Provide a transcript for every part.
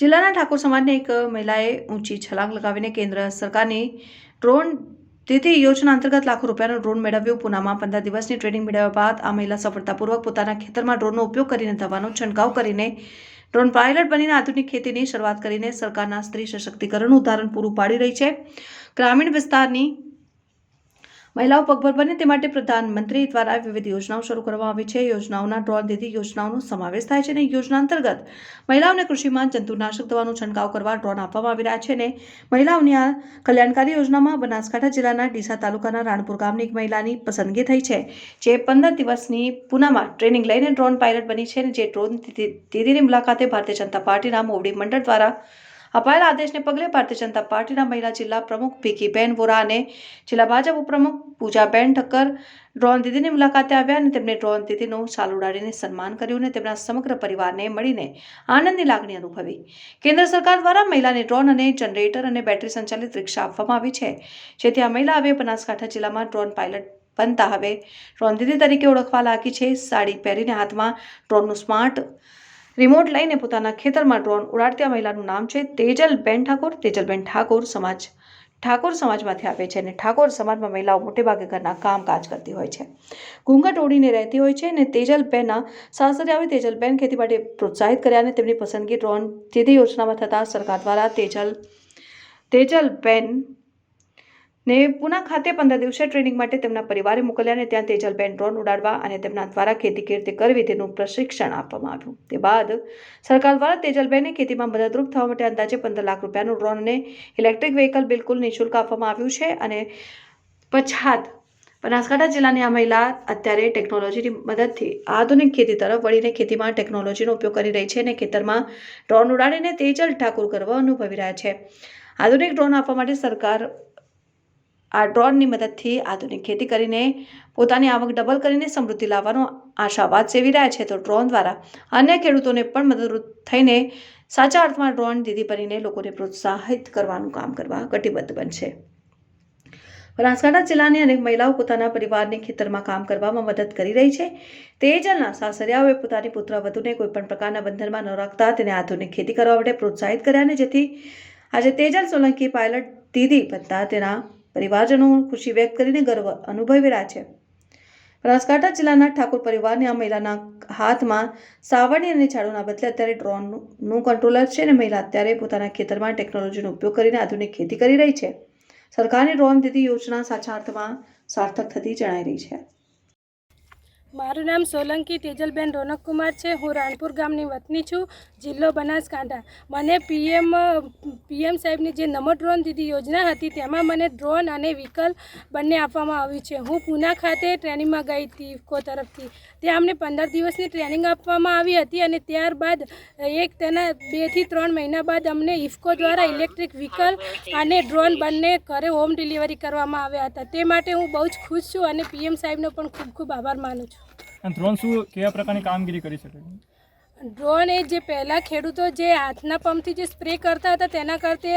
જિલ્લાના ઠાકોર સમાજની એક મહિલાએ ઊંચી છલાંગ લગાવીને કેન્દ્ર સરકારની ડ્રોન તેથી યોજના અંતર્ગત લાખો રૂપિયાનો ડ્રોન મેળવ્યું. પૂનામાં પંદર દિવસની ટ્રેનિંગ મેળવ્યા બાદ આ મહિલા સફળતાપૂર્વક પોતાના ખેતરમાં ડ્રોનનો ઉપયોગ કરીને દવાનો છંટકાવ કરીને ડ્રોન પાયલટ બનીને આધુનિક ખેતીની શરૂઆત કરીને સરકારના સ્ત્રી સશક્તિકરણનું ઉદાહરણ પૂરું પાડી રહી છે. ગ્રામીણ વિસ્તારની મહિલાઓ પગભર બને તે માટે પ્રધાનમંત્રી દ્વારા વિવિધ યોજનાઓ શરૂ કરવામાં આવી છે. યોજનાઓના ડ્રોન દીધી યોજનાઓનો સમાવેશ થાય છે અને યોજના અંતર્ગત મહિલાઓને કૃષિમાં જંતુનાશક દવાનો છંટકાવ કરવા ડ્રોન આપવામાં આવી રહ્યા છે અને મહિલાઓની આ કલ્યાણકારી યોજનામાં બનાસકાંઠા જિલ્લાના ડીસા તાલુકાના રાણપુર ગામની એક મહિલાની પસંદગી થઈ છે, જે પંદર દિવસની પૂનામાં ટ્રેનિંગ લઈને ડ્રોન પાયલટ બની છે અને જે ડ્રોન દીદી- દીદીની મુલાકાતે ભારતીય જનતા પાર્ટીના મોવડી મંડળ દ્વારા અપાયેલા આદેશને પગલે ભારતીય જનતા પાર્ટીના મહિલા જિલ્લા પ્રમુખ ભીખીબેન વોરા અને જિલ્લા ભાજપ ઉપપ્રમુખ પૂજાબેન ઠક્કર ડ્રોન દીદીની મુલાકાતે આવ્યા અને તેમણે ડ્રોન દીદીનું સાલ ઉડાડીને સન્માન કર્યું અને તેમના સમગ્ર પરિવારને મળીને આનંદની લાગણી અનુભવી. કેન્દ્ર સરકાર દ્વારા મહિલાને ડ્રોન અને જનરેટર અને બેટરી સંચાલિત રિક્ષા આપવામાં આવી છે, જેથી આ મહિલા હવે બનાસકાંઠા જિલ્લામાં ડ્રોન પાયલટ બનતા હવે ડ્રોન દીદી તરીકે ઓળખવા લાગી છે. સાડી પહેરીને હાથમાં ડ્રોનનું સ્માર્ટ રિમોટ લઈને પોતાના ખેતરમાં ડ્રોન ઉડાડતી આ મહિલાનું નામ છે તેજલબેન ઠાકોર. તેજલબેન ઠાકોર સમાજ, ઠાકોર સમાજમાંથી આવે છે અને ઠાકોર સમાજમાં મહિલાઓ મોટેભાગે ઘરના કામકાજ કરતી હોય છે. ઘૂંઘટ ઓઢીને રહેતી હોય છે અને તેજલબેનના સાસરે આવી તેજલબેન ખેતી માટે પ્રોત્સાહિત કર્યા અને તેમની પસંદગી ડ્રોન દીદી યોજનામાં થતાં સરકાર દ્વારા તેજલ, તેજલબેન ને પુના ખાતે પંદર દિવસે ટ્રેનિંગ માટે તેમના પરિવારે મોકલ્યા અને ત્યાં તેજલબેન ડ્રોન ઉડાડવા અને તેમના દ્વારા ખેતી કેવી કરવી તેનું પ્રશિક્ષણ આપવામાં આવ્યું. તે બાદ સરકાર દ્વારા તેજલબેનને ખેતીમાં મદદરૂપ થવા માટે અંદાજે પંદર લાખ રૂપિયાનું ડ્રોનને ઇલેક્ટ્રિક વ્હીકલ બિલકુલ નિઃશુલ્ક આપવામાં આવ્યું છે અને પછાત બનાસકાંઠા જિલ્લાની આ મહિલા અત્યારે ટેકનોલોજીની મદદથી આધુનિક ખેતી તરફ વળીને ખેતીમાં ટેકનોલોજીનો ઉપયોગ કરી રહી છે અને ખેતરમાં ડ્રોન ઉડાડીને તેજલ ઠાકુર ગર્વ અનુભવી રહ્યા છે. આધુનિક ડ્રોન આપવા માટે સરકાર આ ડ્રોનની મદદથી આધુનિક ખેતી કરીને પોતાની આવક ડબલ કરીને સમૃદ્ધિ લાવવાનો આશાવાદ સેવી રહ્યા છે. તો ડ્રોન દ્વારા અન્ય ખેડૂતોને પણ મદદરૂપ થઈને સાચા અર્થમાં ડ્રોન દીદી બનીને લોકોને પ્રોત્સાહિત કરવાનું કામ કરવા કટિબદ્ધ બનશે. બનાસકાંઠા જિલ્લાની અનેક મહિલાઓ પોતાના પરિવારને ખેતરમાં કામ કરવામાં મદદ કરી રહી છે. તેજલના સાસરિયાઓએ પોતાની પુત્રવધૂને કોઈપણ પ્રકારના બંધનમાં ન રાખતા તેને આધુનિક ખેતી કરવા માટે પ્રોત્સાહિત કર્યા અને જેથી આજે તેજલ સોલંકી પાયલટ દીદી બનતા તેના પરિવારજનો ખુશી વ્યક્ત કરીને ગર્વ અનુભવી રહ્યા છે. બનાસકાંઠા જિલ્લાના ઠાકોર પરિવારની આ મહિલાના હાથમાં સાવરણી અને ઝાડુના બદલે અત્યારે ડ્રોનનું કંટ્રોલર છે અને મહિલા અત્યારે પોતાના ખેતરમાં ટેકનોલોજીનો ઉપયોગ કરીને આધુનિક ખેતી કરી રહી છે. સરકારની ડ્રોન દીદી યોજના સાચા અર્થમાં સાર્થક થતી જણાઈ રહી છે. મારું નામ સોલંકી તેજલબેન રોનકકુમાર છે. હું રાણપુર ગામની વતની છું, જિલ્લો બનાસકાંઠા. મને પીએમ પીએમ સાહેબની જે નમો ડ્રોન દીદી યોજના હતી, તેમાં મને ડ્રોન અને વ્હીકલ બંને આપવામાં આવ્યું છે. હું પૂના ખાતે ટ્રેનિંગમાં ગઈ હતી ઇફકો તરફથી. ત્યાં અમને પંદર દિવસની ટ્રેનિંગ આપવામાં આવી હતી અને ત્યારબાદ એક તેના બેથી ત્રણ મહિના બાદ અમને ઇફકો દ્વારા ઇલેક્ટ્રિક વ્હીકલ અને ડ્રોન બંને ઘરે હોમ ડિલિવરી કરવામાં આવ્યા હતા. તે માટે હું બહુ જ ખુશ છું અને પીએમ સાહેબનો પણ ખૂબ ખૂબ આભાર માનું છું. અને ડ્રોન શું, કેવા પ્રકારની કામગીરી કરી શકે? ડ્રોન એ જે પહેલાં ખેડૂતો જે હાથના પંપથી જે સ્પ્રે કરતા હતા, તેના કરતે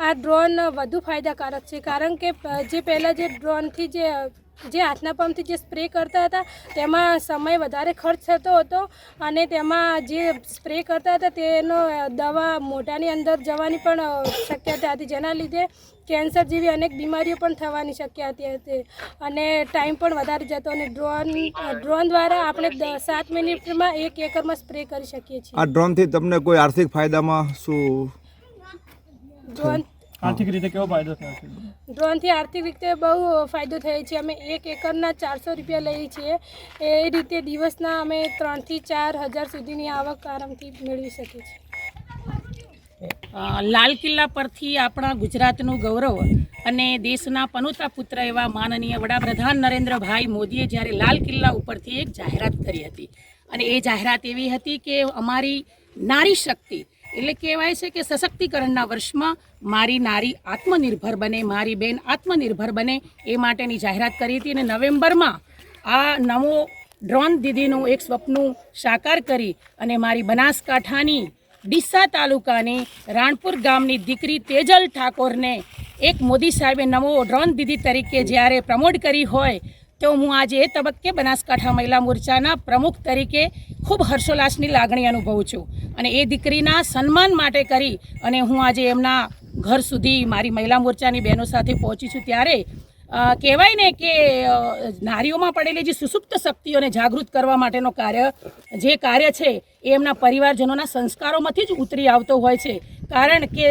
આ ડ્રોન વધુ ફાયદાકારક છે. કારણ કે જે પહેલાં જે ડ્રોનથી જે જે હાથના પંપથી જે સ્પ્રે કરતા હતા તેમાં સમય વધારે ખર્ચ થતો હતો અને તેમાં જે સ્પ્રે કરતા હતા તેનો દવા મોઢાની અંદર જવાની પણ શક્યતા હતી. જેના લીધે કેન્સર જેવી અનેક બીમારીઓ પણ થવાની શક્યતા હતી અને ટાઈમ પણ વધારે જતો અને ડ્રોન ડ્રોન દ્વારા આપણે સાત મિનિટમાં એક એકરમાં સ્પ્રે કરી શકીએ છીએ. આ ડ્રોનથી તમને કોઈ આર્થિક ફાયદામાં શું ડ્રોન આર્થિક રીતે કેવો ફાયદો થયો છે? ડ્રોનથી આર્થિક રીતે બહુ ફાયદો થયો છે. અમે એક એકરના ચારસો રૂપિયા લઈએ છીએ. એ રીતે દિવસના અમે ત્રણથી ચાર હજાર સુધીની આવક આરામથી મેળવી શકીએ છીએ. લાલ કિલ્લા પરથી આપણા ગુજરાતનું ગૌરવ અને દેશના પનોતા પુત્ર એવા માનનીય વડાપ્રધાન નરેન્દ્રભાઈ મોદીએ જ્યારે લાલ કિલ્લા ઉપરથી એક જાહેરાત કરી હતી. અને એ જાહેરાત એવી હતી કે અમારી નારી શક્તિ એટલે કહેવાય છે કે સશક્તિકરણના વર્ષમાં મારી નારી આત્મનિર્ભર બને, મારી બેન આત્મનિર્ભર બને એ માટેની જાહેરાત કરી હતી અને નવેમ્બરમાં આ નવો ડ્રોન દીદીનું એક સ્વપ્નું સાકાર કરી અને મારી બનાસકાંઠાની ડીસા તાલુકાની રાણપુર ગામની દીકરી તેજલ ઠાકોરને એક મોદી સાહેબે નવો ડ્રોન દીદી તરીકે જ્યારે પ્રમોટ કરી હોય તો હું આજે એ તબક્કે બનાસકાંઠા મહિલા મોરચાના પ્રમુખ તરીકે ખૂબ હર્ષોલ્લાસની લાગણી અનુભવું છું અને એ દીકરીના સન્માન માટે કરી અને હું આજે એમના ઘર સુધી મારી મહિલા મોરચાની બહેનો સાથે પહોંચી છું ત્યારે કહેવાય ને કે નારીઓમાં પડેલી જે સુસુપ્ત શક્તિઓને જાગૃત કરવા માટેનો કાર્ય, જે કાર્ય છે એ એમના પરિવારજનોના સંસ્કારોમાંથી જ ઉતરી આવતો હોય છે. કારણ કે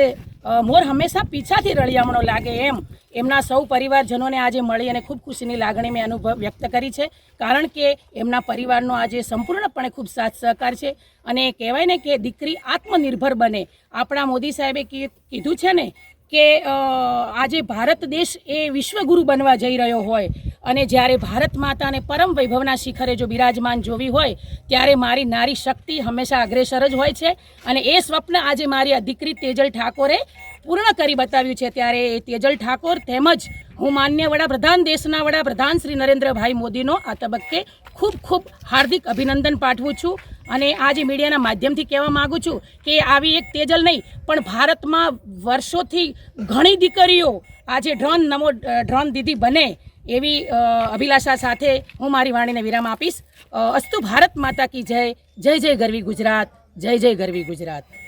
મોર હંમેશા પીછાથી રળિયામણો લાગે એમ. એમના સૌ પરિવારજનોને આજે મળી અને ખૂબ ખુશીની લાગણી મેં અનુભવ વ્યક્ત કરી છે. કારણ કે એમના પરિવારનો આજે સંપૂર્ણપણે ખૂબ સાથ સહકાર છે અને કહેવાય ને કે દીકરી આત્મનિર્ભર બને. આપણા મોદી સાહેબે કીધું છે ને કે આજે ભારત દેશ એ વિશ્વગુરુ બનવા જઈ રહ્યો હોય અને જ્યારે ભારત માતાને પરમ વૈભવના શિખરે જો બિરાજમાન જોવી હોય, ત્યારે મારી નારી શક્તિ હંમેશા અગ્રેસર જ હોય છે અને એ સ્વપ્ન આજે મારી આ દીકરી તેજલ ઠાકોરે પૂર્ણ કરી બતાવ્યું છે ત્યારે એ તેજલ ઠાકોર તેમજ હું માન્ય વડાપ્રધાન, દેશના વડાપ્રધાન શ્રી નરેન્દ્રભાઈ મોદીનો આ તબક્કે ખૂબ ખૂબ હાર્દિક અભિનંદન પાઠવું છું અને આજે મીડિયાના માધ્યમથી કહેવા માગું છું કે આવી એક તેજલ નહીં, પણ ભારતમાં વર્ષોથી ઘણી દીકરીઓ આજે ડ્રોન નમો, ડ્રોન દીદી બને એવી અભિલાષા સાથે હું મારી વાણીને વિરામ આપીશ. અસ્તુ ભારત માતા કી જય જય જય ગરવી ગુજરાત, જય જય ગરવી ગુજરાત.